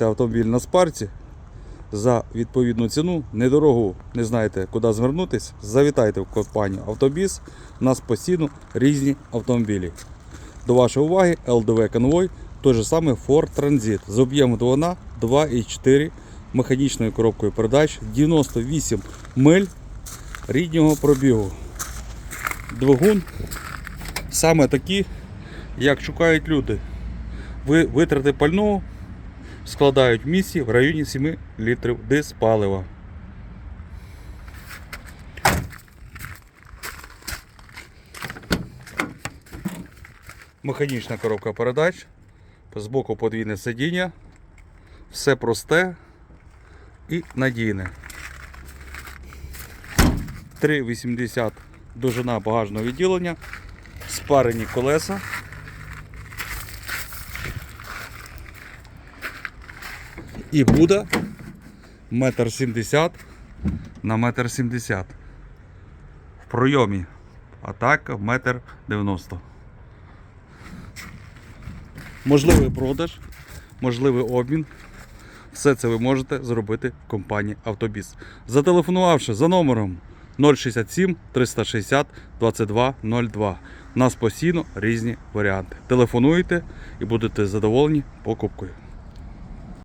Автомобіль на спарці за відповідну ціну, недорогу, не знаєте, куди звернутися, завітайте в компанію Автобіс. У нас постійно різні автомобілі. До вашої уваги LDV Convoy, той же самий Ford Transit з об'ємом двигуна 2,4 механічною коробкою передач, 98 миль ріднього пробігу. Двигун саме такі, як шукають люди. Ви витрати пального складають в місті в районі 7 літрів диспалива. Механічна коробка передач, збоку подвійне сидіння, все просте і надійне. 3,80 довжина багажного відділення, спарені колеса. І буде метр сімдесят на метр сімдесят. В пройомі. А так метр дев'яносто. Можливий продаж, можливий обмін. Все це ви можете зробити в компанії Автобіс. Зателефонувавши за номером 067 360 2202. У нас постійно різні варіанти. Телефонуйте і будете задоволені покупкою.